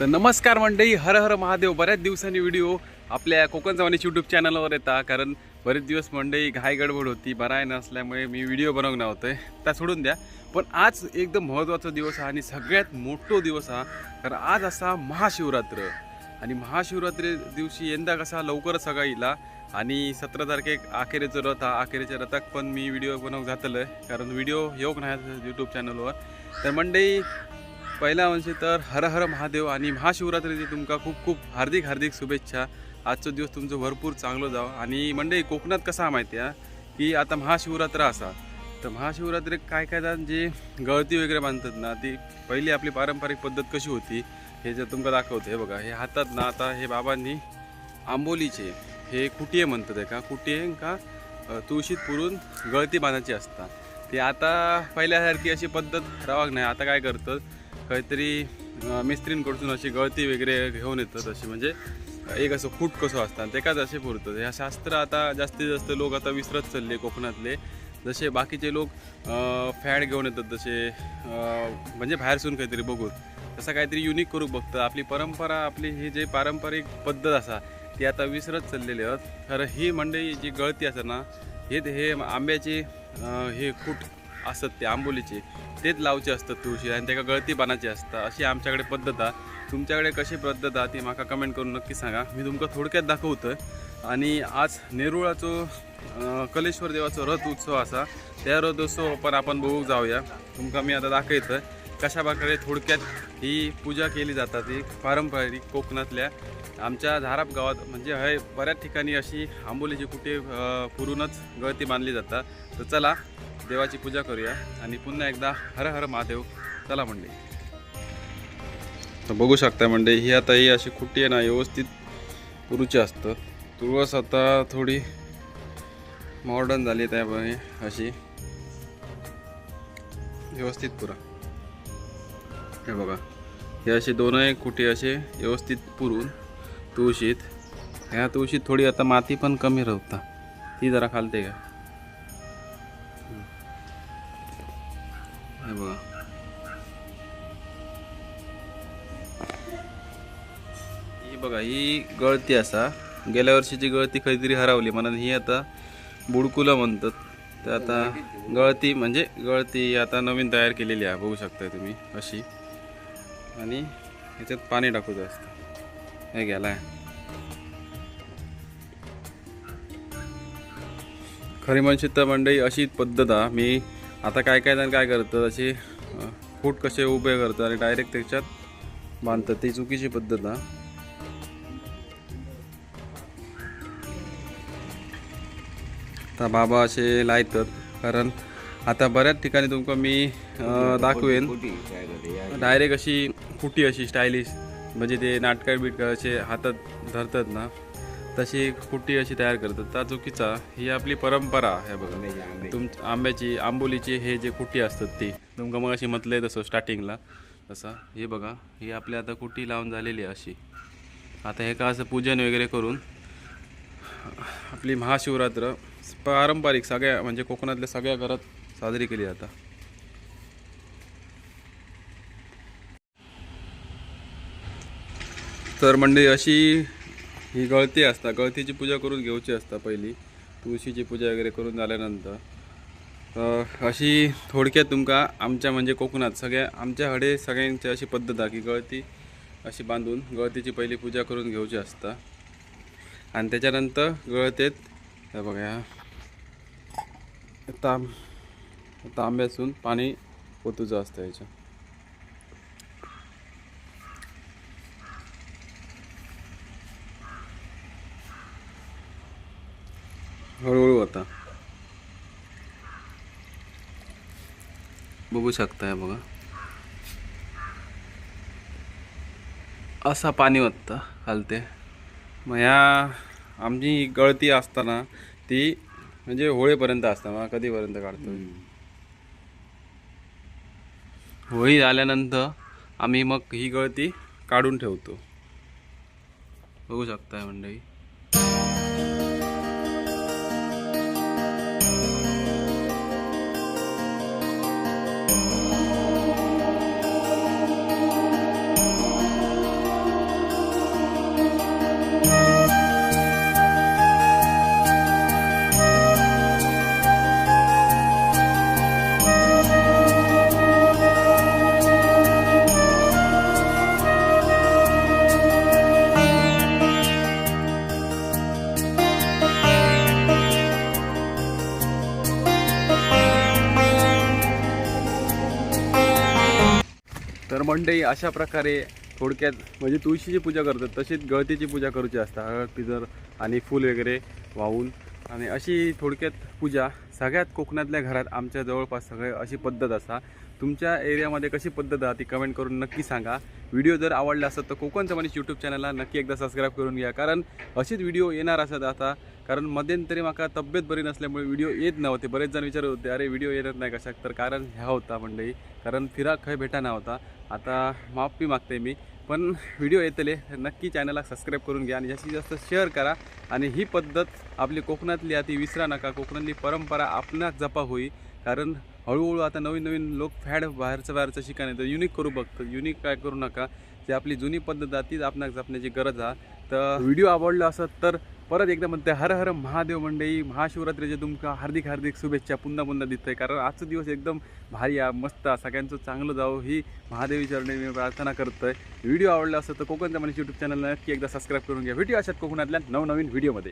तर नमस्कार मंडळी हर हर महादेव. बऱ्याच दिवसांनी व्हिडिओ आपल्या कोकण जवानीच यूट्यूब चॅनलवर येता. कारण बरेच दिवस मंडळी घाय गडबड होती बरा नसल्यामुळे मी व्हिडिओ बनवून नव्हतोय त्या सोडून द्या. पण आज एकदम महत्त्वाचा दिवस हा आणि सगळ्यात मोठो दिवस हा. कारण आज असा महाशिवरात्र. आणि महाशिवरात्री दिवशी यंदा कसा लवकरच सगळा येईला आणि सतरा तारखेक अखेरेचं रथ हा अखेरेच्या रथाक पण मी व्हिडिओ बनवूक जातलं कारण व्हिडिओ येऊक नाही यूट्यूब चॅनलवर तर मंडळी पहिला म्हणजे तर हर हर महादेव आणि महाशिवरात्रीची तुमका खूप खूप हार्दिक हार्दिक शुभेच्छा. आजचा दिवस तुमचं भरपूर चांगलं जावं. आणि मंडळी कोकणात कसा माहिती आहे? की आता महाशिवरात्र असा. तर महाशिवरात्री काय काय जण जे गळती वगैरे बांधतात ना ती पहिली आपली पारंपरिक पद्धत कशी होती हे जर तुमका दाखवते हे बघा. हे हातात ना आता हे बाबांनी आंबोलीचे हे कुटिये म्हणतात आहे का कुटिये का तुळशीत पुरून गळती बांधायची असतात ते आता पहिल्यासारखी अशी पद्धत रावाक नाही. आता काय करतात? काहीतरी मिस्त्रींकडसून मिस्त्रींकडून अशी गळती वगैरे घेऊन येतात अशी. म्हणजे एक असं फूट कसं असतात तेकाच असे पुरतं. ह्या शास्त्र आता जास्तीत जास्त लोक आता विसरत चालले कोकणातले. जसे बाकीचे लोक फॅड घेऊन येतात जसे म्हणजे बाहेरसून काहीतरी बघून. तसं काहीतरी युनिक करू बघतात. आपली परंपरा आपली ही जे पारंपरिक पद्धत असा ती आता विसरत चाललेली आहेत खरं ही मंडळी जी गळती असते ना हे हे आंब्याची हे खूट असत ते आंबोलीचे तेच लावचे असतात तुळशी आणि त्याका गळती बाणाची असतात अशी आमच्याकडे पद्धत आहे. तुमच्याकडे कशी पद्धत आहे ती माका कमेंट करून नक्की सांगा. मी तुमका थोडक्यात दाखवतं आणि आज नेरुळाचो कलेश्वर देवाचो रथ उत्सव असा. त्या रथ उत्सव पण आपण बघूक जाऊया. तुमका मी आता दाखवतोय. कशा प्रकारे थोडक्यात ही पूजा केली जातात ही पारंपरिक कोकणातल्या. आमच्या झाराप गावात म्हणजे हे बऱ्याच ठिकाणी अशी आंबोलीची कुठे पुरूनच गळती बांधली जातात तर चला देवाची पूजा करूया आणि पुन्हा एकदा हर हर महादेव चला म्हणले तर बघू शकता म्हणजे ही आता ही अशी खुट्टी आहे ना व्यवस्थित पुरुची असतं. तुळस आता थोडी मॉडर्न झाली त्यामुळे अशी. व्यवस्थित पुरा. हे बघा हे असे दोनही कुठे असे व्यवस्थित पुरून तुळशीत. ह्या तुळशीत थोडी आता माती पण कमी राहता. ती जरा खालते का हे बघा. ही बघा ही गळती असा. गेल्या वर्षीची गळती खरीतरी हरवली. म्हणून ही आता बुडकुला म्हणतात. तर आता गळती म्हणजे गळती आता नवीन तयार केलेली आहे. बघू शकता तुम्ही अशी. आणि ह्याच्यात पाणी टाकूचं असतं हे गेलाय खरी म्हणशील तर मंडळी अशी पद्धत आहे. मी आता काय काय जण काय करतात अशी फूट कसे उभे करतात आणि डायरेक्ट त्याच्यात बांधतात. ती चुकीची पद्धत हा. आता बाबा असे लायतात कारण आता बऱ्याच ठिकाणी तुमका मी दाखवेन. डायरेक्ट अशी फुटी अशी स्टायलिश म्हणजे ते नाटक बिटक असे हातात धरतात ना. तशी कुटी अशी तयार करतात. त्या चुकीचा ही आपली परंपरा आहे बघा. तुम आंब्याची आंबोलीची हे जे कुटी असतात ती. तुमका मग अशी म्हटलंय तसं स्टार्टिंगला तसं. हे बघा ही आपली आता कुटी लावून झालेली आहे अशी. आता हे का असं पूजन वगैरे करून आपली महाशिवरात्र पारंपरिक सगळ्या म्हणजे कोकणातल्या सगळ्या घरात साजरी केली जातात तर म्हणजे अशी ही गळती असता गळतीची पूजा करून घेऊची असता पहिली. तुळशीची पूजा वगैरे करून झाल्यानंतर. अशी थोडक्यात तुमका आमच्या म्हणजे कोकणात सगळ्या आमच्या हडे सगळ्यांची अशी पद्धत आहे की गळती अशी बांधून गळतीची पहिली पूजा करून घेऊची असता. आणि त्याच्यानंतर गळतेत बघा तांब तांब्यासून पाणी ओतूचं असतं याच्या. हळूहळू होता बघू शकताय बघा. असा पाणी वाटतं खालते मग ह्या आमची ही गळती असताना ती म्हणजे होळीपर्यंत असतं मग कधीपर्यंत काढतो? होळी झाल्यानंतर आम्ही मग ही गळती काढून ठेवतो. बघू शकताय मंडळी. तर मंडई अशा प्रकारे थोडक्यात म्हणजे तुळशीची पूजा करतात तशीच गळतीची पूजा करूची असता हळद पिजर आणि फूल वगैरे वाहून. आणि अशी थोडक्यात पूजा सगळ्यात कोकणातल्या घरात आमच्या जवळपास सगळे अशी पद्धत असा तुमच्या एरियामध्ये कशी पद्धत आहे ती कमेंट करून नक्की सांगा. व्हिडिओ जर आवडला असेल तर कोकण चमानीस यूट्यूब चॅनलला नक्की एकदा सबस्क्राईब करून घ्या. कारण असेच व्हिडिओ येणार असत आता. कारण मध्यंतरी माका तब्येत बरी नसल्यामुळे व्हिडिओ येत नव्हते. बरेच जण विचारत होते अरे व्हिडिओ येत नाही कशाक तर कारण ह्या होता मंडळी. कारण फिराक खंय भेटाना होता. आता माफी मागते मी. पण व्हिडिओ येतले नक्की चॅनलला सबस्क्राईब करून घ्या आणि जास्तीत जास्त शेअर करा. आणि ही पद्धत आपली कोकणातली आहे ती विसरा नका. कोकणातली परंपरा आपणाक जपा होई. कारण हळूहळू आता नवीन नवीन लोक फॅड बाहेरचं बाहेरचं शिकायला तर युनिक करू बघतं युनिक काय करू नका. जे आपली जुनी पद्धत आहे तीच आपणाक जपण्याची गरज आहे. तर व्हिडिओ आवडला असत तर परत एकदा म्हणते हर हर महादेव मंडई महाशिवरात्रीचे तुमका हार्दिक हार्दिक शुभेच्छा पुन्हा पुन्हा दिसतंय कारण आजचा दिवस एकदम भारी आहे मस्त सगळ्यांचं चांगलं जावं ही महादेवी चरणी मी प्रार्थना करतोय. व्हिडिओ आवडला असं तर कोकणच्या मनीष यूट्यूब चॅनलला नक्की एकदा सबस्क्राईब करून घ्या. व्हिडिओ अशात कोकणातल्या नवनवीन व्हिडिओमध्ये